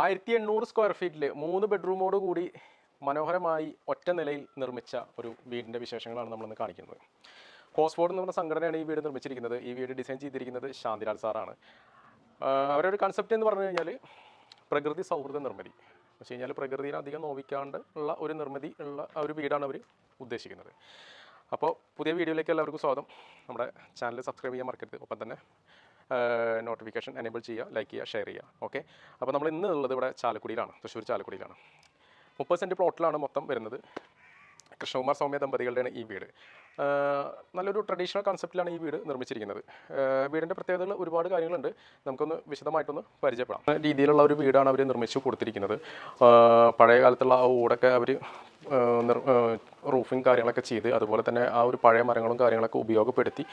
ആയിരത്തി എണ്ണൂറ് സ്ക്വയർ ഫീറ്റിൽ മൂന്ന് ബെഡ്റൂമോട് കൂടി മനോഹരമായി ഒറ്റ നിലയിൽ നിർമ്മിച്ച ഒരു വീടിന്റെ വിശേഷങ്ങളാണ് നമ്മളിന്ന് കാണിക്കുന്നത്. കോസ്ഫോർഡ് എന്ന് പറഞ്ഞ സംഘടനയാണ് ഈ വീട് നിർമ്മിച്ചിരിക്കുന്നത്. ഈ വീട് ഡിസൈൻ ചെയ്തിരിക്കുന്നത് ശാന്തിലാൽ സാറാണ് അവരുടെ കൺസെപ്റ്റ് എന്ന് പറഞ്ഞു കഴിഞ്ഞാൽ പ്രകൃതി സൗഹൃദ നിർമ്മിതി. എന്ന് വെച്ച് കഴിഞ്ഞാൽ പ്രകൃതിയിൽ അധികം നോവിക്കാണ്ട് ഉള്ള ഒരു നിർമ്മിതി ഉള്ള ഒരു വീടാണ് അവർ ഉദ്ദേശിക്കുന്നത്. അപ്പോൾ പുതിയ വീഡിയോയിലേക്ക് എല്ലാവർക്കും സ്വാഗതം. നമ്മുടെ ചാനൽ സബ്സ്ക്രൈബ് ചെയ്യാൻ മറക്കരുത്. ഒപ്പം തന്നെ നോട്ടിഫിക്കേഷൻ എനേബിൾ ചെയ്യുക ലൈക്ക് ചെയ്യുക ഷെയർ ചെയ്യുക. ഓക്കെ അപ്പോൾ നമ്മൾ ഇന്ന് ഉള്ളത് ഇവിടെ ചാലക്കുടിയിലാണ് തൃശ്ശൂർ ചാലക്കുടിയിലാണ്. മുപ്പത് സെന്റ് പ്ലോട്ടിലാണ് മൊത്തം വരുന്നത്. കൃഷ്ണകുമാർ സൗമ്യ ദമ്പതികളുടെയാണ് ഈ വീട്. നല്ലൊരു ട്രഡീഷണൽ കൺസെപ്റ്റിലാണ് ഈ വീട് നിർമ്മിച്ചിരിക്കുന്നത്. വീടിന്റെ പ്രത്യേകതകൾ ഒരുപാട് കാര്യങ്ങളുണ്ട്. നമുക്കൊന്ന് വിശദമായിട്ടൊന്ന് പരിചയപ്പെടാം. രീതിയിലുള്ള ഒരു വീടാണ് അവർ നിർമ്മിച്ചു കൊടുത്തിരിക്കുന്നത്. പഴയ കാലത്തുള്ള ആ ഓടൊക്കെ അവർ റൂഫിങ് കാര്യങ്ങളൊക്കെ ചെയ്ത് അതുപോലെ തന്നെ ആ ഒരു പഴയ മരങ്ങളും കാര്യങ്ങളൊക്കെ ഉപയോഗപ്പെടുത്തി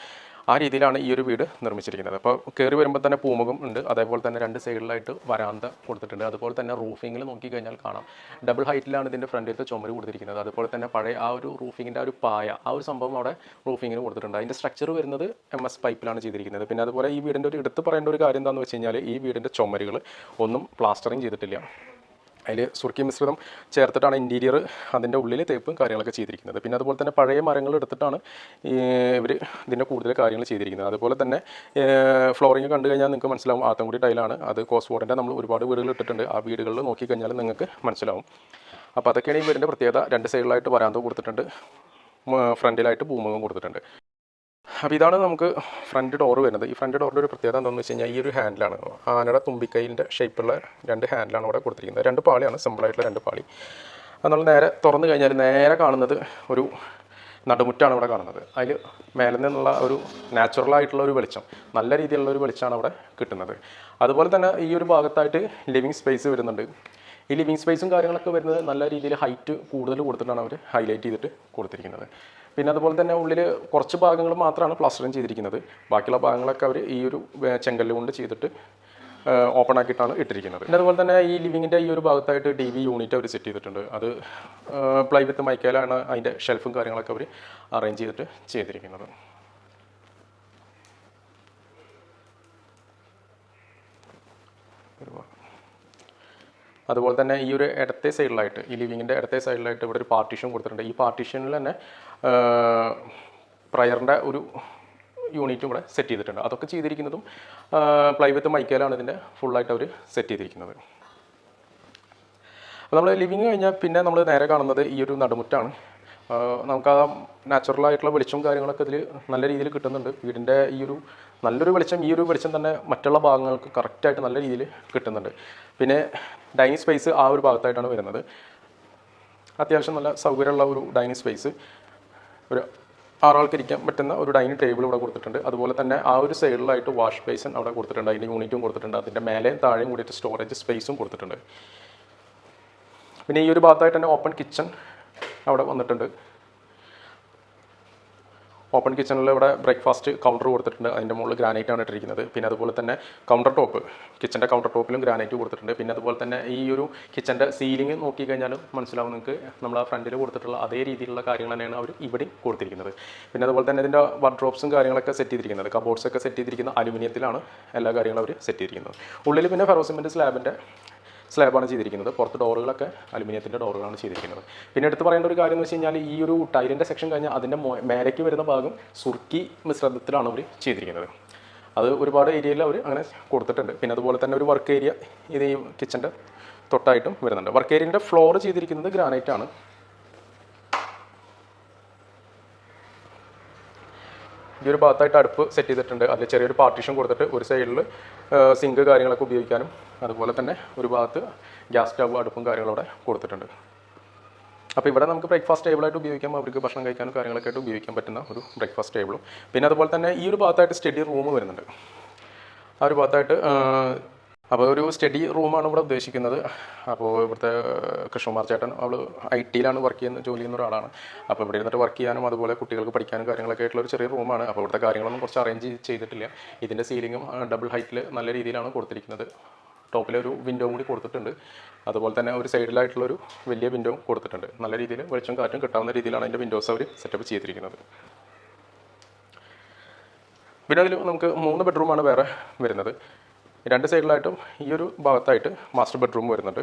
ആ രീതിയിലാണ് ഈ ഒരു വീട് നിർമ്മിച്ചിരിക്കുന്നത്. അപ്പോൾ കയറി വരുമ്പോൾ തന്നെ പൂമുഖം ഉണ്ട്. അതേപോലെ തന്നെ രണ്ട് സൈഡിലായിട്ട് വരാന്ത കൊടുത്തിട്ടുണ്ട്. അതുപോലെ തന്നെ റൂഫിങ്ങിൽ നോക്കിക്കഴിഞ്ഞാൽ കാണാം. ഡബിൾ ഹൈറ്റിലാണ് ഇതിന്റെ ഫ്രണ്ടിലത്തെ ചുമര് കൊടുത്തിരിക്കുന്നത്. അതുപോലെ തന്നെ പഴയ ആ ഒരു റൂഫിങ്ങിന്റെ ആ ഒരു പായ ആ ഒരു സംഭവം അവിടെ റൂഫിങ്ങിന് കൊടുത്തിട്ടുണ്ട്. അതിന്റെ സ്ട്രക്ചർ വരുന്നത് എം എസ് പൈപ്പിലാണ് ചെയ്തിരിക്കുന്നത്. പിന്നെ അതുപോലെ ഈ വീടിന്റെ ഒരു എടുത്ത് പറയേണ്ട ഒരു കാര്യം എന്താണെന്ന് വെച്ച് കഴിഞ്ഞാൽ ഈ വീടിന്റെ ചുമരുകൾ ഒന്നും പ്ലാസ്റ്ററിങ് ചെയ്തിട്ടില്ല. അതിൽ സുർക്കി മിശ്രിതം ചേർത്തിട്ടാണ് ഇന്റീരിയർ അതിന്റെ ഉള്ളിൽ തേപ്പും കാര്യങ്ങളൊക്കെ ചെയ്തിരിക്കുന്നത്. പിന്നെ അതുപോലെ തന്നെ പഴയ മരങ്ങൾ എടുത്തിട്ടാണ് ഇവർ ഇതിന്റെ കൂടുതൽ കാര്യങ്ങൾ ചെയ്തിരിക്കുന്നത്. അതുപോലെ തന്നെ ഫ്ലോറിങ് കണ്ടു കഴിഞ്ഞാൽ നിങ്ങൾക്ക് മനസ്സിലാവും ആത്തംകുടി ടൈലാണ് അത് കോസ്ഫോർഡിന്റെ നമ്മൾ ഒരുപാട് വീടുകൾ ഇട്ടിട്ടുണ്ട്. ആ വീടുകളിൽ നോക്കിക്കഴിഞ്ഞാൽ നിങ്ങൾക്ക് മനസ്സിലാവും. അപ്പോൾ അതൊക്കെയാണ് ഈ വീടിന്റെ പ്രത്യേകത. രണ്ട് സൈഡിലായിട്ട് വരാന്തോ കൊടുത്തിട്ടുണ്ട്. ഫ്രണ്ടിലായിട്ട് ഭൂമുഖം കൊടുത്തിട്ടുണ്ട്. അപ്പോൾ ഇതാണ് നമുക്ക് ഫ്രണ്ട് ഡോർ വരുന്നത്. ഈ ഫ്രണ്ട് ഡോറിന്റെ ഒരു പ്രത്യേകത എന്താണെന്ന് വെച്ച് കഴിഞ്ഞാൽ ഈ ഒരു ഹാൻഡിലാണ്. ആനയുടെ തുമ്പിക്കൈയിന്റെ ഷേപ്പുള്ള രണ്ട് ഹാൻഡിലാണ് ഇവിടെ കൊടുത്തിരിക്കുന്നത്. രണ്ട് പാളിയാണ് സിമ്പിളായിട്ടുള്ള രണ്ട് പാളി. അതുപോലെ നേരെ തുറന്നു കഴിഞ്ഞാൽ നേരെ കാണുന്നത് ഒരു നടുമുറ്റാണ് ഇവിടെ കാണുന്നത്. അതിൽ മേലെ നിന്നുള്ള ഒരു നാച്ചുറൽ ആയിട്ടുള്ള ഒരു വെളിച്ചം നല്ല രീതിയിലുള്ള ഒരു വെളിച്ചമാണ് അവിടെ കിട്ടുന്നത്. അതുപോലെ തന്നെ ഈ ഒരു ഭാഗത്തായിട്ട് ലിവിങ് സ്പേസ് വരുന്നുണ്ട്. ഈ ലിവിങ് സ്പേസും കാര്യങ്ങളൊക്കെ വരുന്നത് നല്ല രീതിയിൽ ഹൈറ്റ് കൂടുതൽ കൊടുത്തിട്ടാണ് അവർ ഹൈലൈറ്റ് ചെയ്തിട്ട് കൊടുത്തിരിക്കുന്നത്. പിന്നെ അതുപോലെ തന്നെ ഉള്ളിൽ കുറച്ച് ഭാഗങ്ങൾ മാത്രമാണ് പ്ലാസ്റ്ററിങ് ചെയ്തിരിക്കുന്നത്. ബാക്കിയുള്ള ഭാഗങ്ങളൊക്കെ അവർ ഈ ഒരു ചെങ്കല്ല് കൊണ്ട് ചെയ്തിട്ട് ഓപ്പൺ ആക്കിയിട്ടാണ് ഇട്ടിരിക്കുന്നത്. പിന്നെ അതുപോലെ തന്നെ ഈ ലിവിങ്ങിന്റെ ഈ ഒരു ഭാഗത്തായിട്ട് ടി വി യൂണിറ്റ് അവർ സെറ്റ് ചെയ്തിട്ടുണ്ട്. അത് പ്ലൈ വിത്ത് മൈക്കയിലാണ് അതിന്റെ ഷെൽഫും കാര്യങ്ങളൊക്കെ അവർ അറേഞ്ച് ചെയ്തിട്ട് ചെയ്തിരിക്കുന്നത്. ഒരു. അതുപോലെ തന്നെ ഈ ഒരു ഇടത്തെ സൈഡിലായിട്ട് ഈ ലിവിങ്ങിന്റെ ഇടത്തെ സൈഡിലായിട്ട് ഇവിടെ ഒരു പാർട്ടീഷൻ കൊടുത്തിട്ടുണ്ട്. ഈ പാർട്ടീഷനിൽ തന്നെ പ്രയറിന്റെ ഒരു യൂണിറ്റും ഇവിടെ സെറ്റ് ചെയ്തിട്ടുണ്ട്. അതൊക്കെ ചെയ്തിരിക്കുന്നതും പ്ലൈ വിത്ത് മൈക്കയിലാണ് ഇതിന്റെ ഫുള്ളായിട്ട് അവർ സെറ്റ് ചെയ്തിരിക്കുന്നത്. നമ്മൾ ലിവിങ് കഴിഞ്ഞാൽ പിന്നെ നമ്മൾ നേരെ കാണുന്നത് ഈ ഒരു നടുമുറ്റാണ്. നമുക്ക് ആ നാച്ചുറൽ ആയിട്ടുള്ള വെളിച്ചവും കാര്യങ്ങളൊക്കെ ഇതിൽ നല്ല രീതിയിൽ കിട്ടുന്നുണ്ട്. വീടിന്റെ ഈ ഒരു നല്ലൊരു വെളിച്ചം ഈ ഒരു വെളിച്ചം തന്നെ മറ്റുള്ള ഭാഗങ്ങൾക്ക് കറക്റ്റായിട്ട് നല്ല രീതിയിൽ കിട്ടുന്നുണ്ട്. പിന്നെ ഡൈനിങ് സ്പേസ് ആ ഒരു ഭാഗത്തായിട്ടാണ് വരുന്നത്. അത്യാവശ്യം നല്ല സൗകര്യമുള്ള ഒരു ഡൈനിങ് സ്പേസ് ഒരു ആറാൾക്ക് ഇരിക്കാൻ പറ്റുന്ന ഒരു ഡൈനിങ് ടേബിൾ ഇവിടെ കൊടുത്തിട്ടുണ്ട്. അതുപോലെ തന്നെ ആ ഒരു സൈഡിലായിട്ട് വാഷ് ബേസൻ അവിടെ കൊടുത്തിട്ടുണ്ട്. അതിന്റെ യൂണിറ്റും കൊടുത്തിട്ടുണ്ട്. അതിന്റെ മേലെയും താഴെയും കൂടിയിട്ട് സ്റ്റോറേജ് സ്പേസും കൊടുത്തിട്ടുണ്ട്. പിന്നെ ഈ ഒരു ഭാഗത്തായിട്ട് തന്നെ ഓപ്പൺ കിച്ചൺ അവിടെ വന്നിട്ടുണ്ട്. ഓപ്പൺ കിച്ചണിൽ ഇവിടെ ബ്രേക്ക്ഫാസ്റ്റ് കൗണ്ടർ കൊടുത്തിട്ടുണ്ട്. അതിന്റെ മുകളിൽ ഗ്രാനൈറ്റ് ആണ് ഇട്ടിരിക്കുന്നത്. പിന്നെ അതുപോലെ തന്നെ കൗണ്ടർ ടോപ്പ് കിച്ചന്റെ കൗണ്ടർ ടോപ്പിലും ഗ്രാനൈറ്റ് കൊടുത്തിട്ടുണ്ട്. പിന്നെ അതുപോലെ തന്നെ ഈ ഒരു കിച്ചന്റെ സീലിംഗ് നോക്കിക്കഴിഞ്ഞാലും മനസ്സിലാവും നിങ്ങൾക്ക് നമ്മൾ ആ ഫ്രണ്ടിൽ കൊടുത്തിട്ടുള്ള അതേ രീതിയിലുള്ള കാര്യങ്ങൾ തന്നെയാണ് അവർ ഇവിടെ കൊടുത്തിരിക്കുന്നത്. പിന്നെ അതുപോലെ തന്നെ ഇതിന്റെ വാർഡ്രോപ്സും കാര്യങ്ങളൊക്കെ സെറ്റ് ചെയ്തിരിക്കുന്നത്. കബോർഡ്സ് ഒക്കെ സെറ്റ് ചെയ്തിരിക്കുന്ന അലുമിനിയത്തിലാണ് എല്ലാ കാര്യങ്ങളും അവർ സെറ്റ് ചെയ്തിരിക്കുന്നത്. ഉള്ളിൽ പിന്നെ ഫെറോസിമെന്റ് സ്ലാബിന്റെ സ്ലാബാണ് ചെയ്തിരിക്കുന്നത്. പുറത്ത് ഡോറുകളൊക്കെ അലുമിനിയത്തിന്റെ ഡോറുകളാണ് ചെയ്തിരിക്കുന്നത്. പിന്നെ എടുത്ത് പറയേണ്ട ഒരു കാര്യം എന്ന് വെച്ച് കഴിഞ്ഞാൽ ഈ ഒരു ടൈലിന്റെ സെക്ഷൻ കഴിഞ്ഞാൽ അതിന്റെ മേലേക്ക് വരുന്ന ഭാഗം സുർക്കി മിശ്രിതത്തിലാണ് അവർ ചെയ്തിരിക്കുന്നത്. അത് ഒരുപാട് ഏരിയയിൽ അവർ അങ്ങനെ കൊടുത്തിട്ടുണ്ട്. പിന്നെ അതുപോലെ തന്നെ ഒരു വർക്ക് ഏരിയ ഇത് ഈ കിച്ചന്റെ തൊട്ടായിട്ടും വരുന്നുണ്ട്. വർക്ക് ഏരിയന്റെ ഫ്ലോർ ചെയ്തിരിക്കുന്നത് ഗ്രാനൈറ്റ് ആണ്. ഈ ഒരു ഭാഗത്തായിട്ട് അടുപ്പ് സെറ്റ് ചെയ്തിട്ടുണ്ട്. അതിൽ ചെറിയൊരു പാർട്ടീഷൻ കൊടുത്തിട്ട് ഒരു സൈഡിൽ സിങ്ക് കാര്യങ്ങളൊക്കെ ഉപയോഗിക്കാനും അതുപോലെ തന്നെ ഒരു ഭാഗത്ത് ഗ്യാസ് സ്റ്റവ് അടുപ്പും കാര്യങ്ങളും അവിടെ കൊടുത്തിട്ടുണ്ട്. അപ്പോൾ ഇവിടെ നമുക്ക് ബ്രേക്ക്ഫാസ്റ്റ് ടേബിളായിട്ട് ഉപയോഗിക്കാം. അവർക്ക് ഭക്ഷണം കഴിക്കാനും കാര്യങ്ങളൊക്കെ ആയിട്ട് ഉപയോഗിക്കാൻ പറ്റുന്ന ഒരു ബ്രേക്ക്ഫാസ്റ്റ് ടേബിളും പിന്നെ അതുപോലെ തന്നെ ഈ ഒരു ഭാഗത്തായിട്ട് സ്റ്റഡി റൂം വരുന്നുണ്ട്. ആ ഒരു ഭാഗത്തായിട്ട് അപ്പോൾ ഒരു സ്റ്റഡി റൂമാണ് ഇവിടെ ഉദ്ദേശിക്കുന്നത്. അപ്പോൾ ഇവിടുത്തെ കൃഷ്ണകുമാർ ചേട്ടൻ അവൾ ഐ ടിയിലാണ് വർക്ക് ചെയ്യുന്ന ജോലി ചെയ്യുന്ന ഒരാളാണ്. അപ്പോൾ ഇവിടെ ഇരുന്നിട്ട് വർക്ക് ചെയ്യാനും അതുപോലെ കുട്ടികൾക്ക് പഠിക്കാനും കാര്യങ്ങളൊക്കെ ആയിട്ടുള്ള ഒരു ചെറിയ റൂമാണ്. അപ്പോൾ ഇവിടുത്തെ കാര്യങ്ങളൊന്നും കുറച്ച് അറേഞ്ച് ചെയ്തിട്ടില്ല. ഇതിന്റെ സീലിങ്ങും ഡബിൾ ഹൈറ്റിൽ നല്ല രീതിയിലാണ് കൊടുത്തിരിക്കുന്നത്. ടോപ്പിൽ ഒരു വിൻഡോ കൂടി കൊടുത്തിട്ടുണ്ട്. അതുപോലെ തന്നെ ഒരു സൈഡിലായിട്ടുള്ളൊരു വലിയ വിൻഡോ കൊടുത്തിട്ടുണ്ട്. നല്ല രീതിയിൽ വെളിച്ചം കാറ്റും കിട്ടാവുന്ന രീതിയിലാണ് അതിന്റെ വിൻഡോസ് അവർ സെറ്റപ്പ് ചെയ്തിരിക്കുന്നത്. പിന്നെ അതിൽ നമുക്ക് മൂന്ന് ബെഡ്റൂമാണ് വേറെ വരുന്നത്. രണ്ട് സൈഡിലായിട്ടും ഈ ഒരു ഭാഗത്തായിട്ട് മാസ്റ്റർ ബെഡ്റൂം വരുന്നുണ്ട്.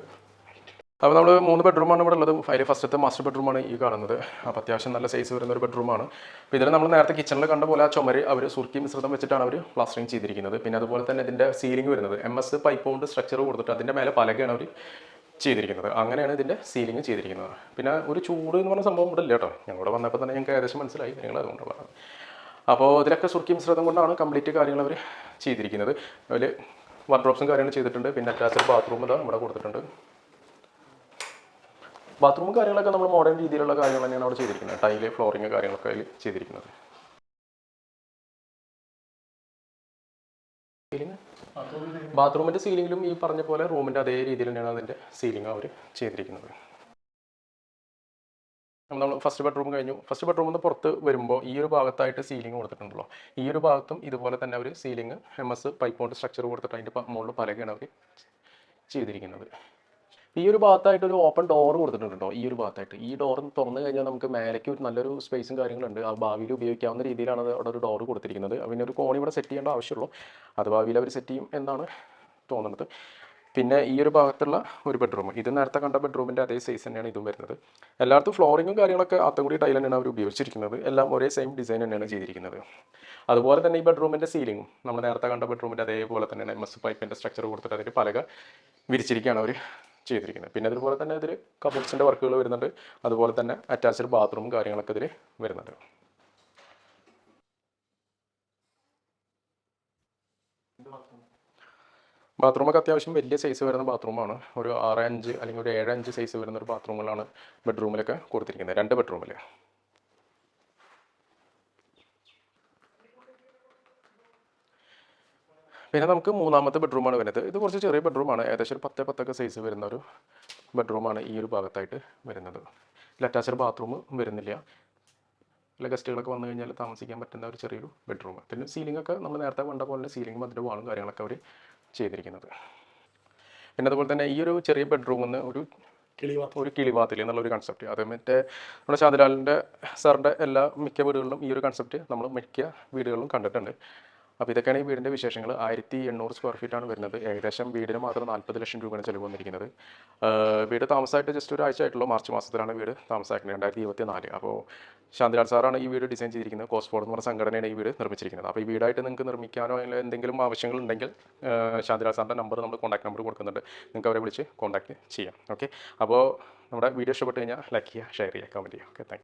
അപ്പോൾ നമ്മൾ മൂന്ന് ബെഡ്റൂമാണ് ഇവിടെ ഉള്ളത്. അതിൽ ഫസ്റ്റത്തെ മാസ്റ്റർ ബെഡ്റൂമാണ് ഈ കാണുന്നത്. അപ്പോൾ അത്യാവശ്യം നല്ല സൈസ് വരുന്ന ഒരു ബെഡ്റൂമാണ് അപ്പോൾ ഇതിൽ നമ്മൾ നേരത്തെ കിച്ചണിൽ കണ്ട പോലെ ആ ചുമര് അവർ സുർക്കി മിശ്രിതം വെച്ചിട്ടാണ് അവർ പ്ലാസ്റ്ററിങ് ചെയ്തിരിക്കുന്നത്. പിന്നെ അതുപോലെ തന്നെ ഇതിന്റെ സീലിംഗ് വരുന്നത്. എം എസ് പൈപ്പ് കൊണ്ട് സ്ട്രക്ചർ കൊടുത്തിട്ട് അതിന്റെ മേലെ പലകയാണ് അവർ ചെയ്തിരിക്കുന്നത്. അങ്ങനെയാണ് ഇതിന്റെ സീലിംഗ് ചെയ്തിരിക്കുന്നത്. പിന്നെ ഒരു ചൂട് എന്ന് പറഞ്ഞ സംഭവം ഇവിടെ ഇല്ല കേട്ടോ. ഞങ്ങളിവിടെ വന്നപ്പോൾ തന്നെ ഞങ്ങൾക്ക് ഏകദേശം മനസ്സിലായി നിങ്ങൾ അതുകൊണ്ട് പറഞ്ഞത്. അപ്പോൾ ഇതിലൊക്കെ സുർക്കി മിശ്രിതം കൊണ്ടാണ് കംപ്ലീറ്റ് കാര്യങ്ങൾ അവർ ചെയ്തിരിക്കുന്നത്. അതിൽ വാർഡ്രോപ്സും കാര്യങ്ങളും ചെയ്തിട്ടുണ്ട്. പിന്നെ അറ്റാച്ച്ഡ് ബാത്റൂം ഇതാ ഇവിടെ കൊടുത്തിട്ടുണ്ട്. ബാത്റൂമും കാര്യങ്ങളൊക്കെ നമ്മൾ മോഡേൺ രീതിയിലുള്ള കാര്യങ്ങൾ തന്നെയാണ് അവിടെ ചെയ്തിരിക്കുന്നത്. ടൈൽ ഫ്ലോറിങ് കാര്യങ്ങളൊക്കെ അതിൽ ചെയ്തിരിക്കുന്നത്. ബാത്റൂമിന്റെ സീലിംഗിലും ഈ പറഞ്ഞ പോലെ റൂമിന്റെ അതേ രീതിയിൽ തന്നെയാണ് അതിന്റെ സീലിംഗ് അവർ ചെയ്തിരിക്കുന്നത്. നമ്മൾ ഫസ്റ്റ് ബെഡ്റൂം കഴിഞ്ഞു. ഫസ്റ്റ് ബെഡ്റൂമിൽ നിന്ന് പുറത്ത് വരുമ്പോൾ ഈ ഒരു ഭാഗത്തായിട്ട് സീലിംഗ് കൊടുത്തിട്ടുണ്ടല്ലോ. ഈ ഒരു ഭാഗത്തും ഇതുപോലെ തന്നെ അവർ സീലിംഗ് എം എസ് പൈപ്പ് കൊണ്ട് സ്ട്രക്ചർ കൊടുത്തിട്ട് അതിന്റെ മുകളിൽ പലകയാണ് അവർ ചെയ്തിരിക്കുന്നത്. ഈ ഒരു ഭാഗത്തായിട്ട് ഒരു ഓപ്പൺ ഡോർ കൊടുത്തിട്ടുണ്ടോ ഈ ഒരു ഭാഗത്തായിട്ട്. ഈ ഡോർ തുറന്നു കഴിഞ്ഞാൽ നമുക്ക് മേലേക്ക് ഒരു നല്ലൊരു സ്പേസും കാര്യങ്ങളുണ്ട്. ആ ഭാവിയിൽ ഉപയോഗിക്കാവുന്ന രീതിയിലാണ് അവിടെ ഒരു ഡോർ കൊടുത്തിരിക്കുന്നത്. പിന്നെ ഒരു കോണി ഇവിടെ സെറ്റ് ചെയ്യേണ്ട ആവശ്യമുള്ളൂ. അത് ഭാവിയിൽ അവർ സെറ്റ് ചെയ്യും എന്നാണ് തോന്നുന്നത്. പിന്നെ ഈ ഒരു ഭാഗത്തുള്ള ഒരു ബെഡ്റൂം ഇത് നേരത്തെ കണ്ട ബെഡ്റൂമിന്റെ അതേ സൈസ് തന്നെയാണ് ഇതും വരുന്നത്. എല്ലായിടത്തും ഫ്ലോറിങ്ങും കാര്യങ്ങളൊക്കെ അത്തംകൂടി ടൈൽ തന്നെയാണ് അവർ ഉപയോഗിച്ചിരിക്കുന്നത്. എല്ലാം ഒരേ സെയിം ഡിസൈൻ തന്നെയാണ് ചെയ്തിരിക്കുന്നത്. അതുപോലെ തന്നെ ഈ ബെഡ്റൂമിന്റെ സീലിംഗും നമ്മൾ നേരത്തെ കണ്ട ബെഡ്റൂമിന്റെ അതേപോലെ തന്നെയാണ് എം എസ് പൈപ്പിന്റെ സ്ട്രക്ചർ കൊടുത്തിട്ട് അതിൽ പലക വിരിച്ചിരിക്കുകയാണ് അവർ ചെയ്തിരിക്കുന്നത്. പിന്നെ അതുപോലെ തന്നെ ഇതിൽ കബോർഡ്സിന്റെ വർക്കുകൾ വരുന്നുണ്ട്. അതുപോലെ തന്നെ അറ്റാച്ച്ഡ് ബാത്റൂമും കാര്യങ്ങളൊക്കെ ഇതിൽ വരുന്നുണ്ട്. ബാത്റൂമൊക്കെ അത്യാവശ്യം വലിയ സൈസ് വരുന്ന ബാത്റൂമാണ്. ഒരു ആറ് അഞ്ച് അല്ലെങ്കിൽ ഒരു ഏഴ് അഞ്ച് സൈസ് വരുന്ന ഒരു ബാത്റൂമുകളാണ് ബെഡ്റൂമിലൊക്കെ കൊടുത്തിരിക്കുന്നത്. രണ്ട് ബെഡ്റൂമിൽ പിന്നെ നമുക്ക് മൂന്നാമത്തെ ബെഡ്റൂമാണ് വരുന്നത്. ഇത് കുറച്ച് ചെറിയ ബെഡ്റൂമാണ്. ഏകദേശം ഒരു പത്ത് പത്തൊക്കെ സൈസ് വരുന്ന ഒരു ബെഡ്റൂമാണ് ഈ ഒരു ഭാഗത്തായിട്ട് വരുന്നത്. ഇതിൽ അറ്റാച്ച്ഡ് ബാത്റൂം വരുന്നില്ല. അല്ല ഗസ്റ്റുകളൊക്കെ വന്നു കഴിഞ്ഞാൽ താമസിക്കാൻ പറ്റുന്ന ഒരു ചെറിയൊരു ബെഡ്റൂം. പിന്നെ സീലിംഗ് ഒക്കെ നമ്മൾ നേരത്തെ കണ്ട പോലെ സീലിംഗും അതിന്റെ വാളും കാര്യങ്ങളൊക്കെ അവർ ചെയ്തിരിക്കുന്നത്. പിന്നെ അതുപോലെ തന്നെ ഈ ഒരു ചെറിയ ബെഡ്റൂമിൽ നിന്ന് ഒരു ഒരു കിളിവാത്തിൽ എന്നുള്ള ഒരു കൺസെപ്റ്റ് അത് മറ്റേ നമ്മുടെ ശാന്തിലാലിന്റെ സാറിന്റെ എല്ലാ മിക്ക വീടുകളിലും ഈ ഒരു കൺസെപ്റ്റ് നമ്മൾ മിക്ക വീടുകളിലും കണ്ടിട്ടുണ്ട്. അപ്പോൾ ഇതൊക്കെയാണ് ഈ വീടിന്റെ വിശേഷങ്ങൾ. ആയിരത്തി എണ്ണൂറ് സ്ക്വയർ ഫീറ്റാണ് വരുന്നത്. ഏകദേശം വീടിന് മാത്രം നാൽപ്പത് ലക്ഷം രൂപയാണ് ചിലവ് വന്നിരിക്കുന്നത്. വീട് താമസമായിട്ട് ജസ്റ്റ് ഒരു ആഴ്ച ആയിട്ടുള്ളൂ മാർച്ച് മാസത്തിലാണ് വീട് താമസമാക്കുന്നത് രണ്ടായിരത്തി ഇരുപത്തി നാല് അപ്പോൾ ശാന്തിലാൽ സാറാണ് ഈ വീട് ഡിസൈൻ ചെയ്തിരിക്കുന്നത്. കോസ്ഫോർഡ് എന്ന് പറഞ്ഞ സംഘടനയാണ് ഈ വീട് നിർമ്മിച്ചിരിക്കുന്നത്. അപ്പോൾ ഈ വീടായിട്ട് നിങ്ങൾക്ക് നിർമ്മിക്കാനോ അല്ലെങ്കിൽ എന്തെങ്കിലും ആവശ്യങ്ങളുണ്ടെങ്കിൽ ശാന്തിലാൽ സാറിന്റെ നമ്പർ നമ്മൾ കോൺടാക്ട് നമ്പർ കൊടുക്കുന്നുണ്ട്. നിങ്ങൾക്ക് അവരെ വിളിച്ച് കോൺടാക്ട് ചെയ്യാം. ഓക്കെ അപ്പോൾ നമ്മുടെ വീഡിയോ ഇഷ്ടപ്പെട്ട് കഴിഞ്ഞാൽ ലൈക്ക് ചെയ്യുക ഷെയർ ചെയ്യുക കമന്റ് ചെയ്യുക. Okay thank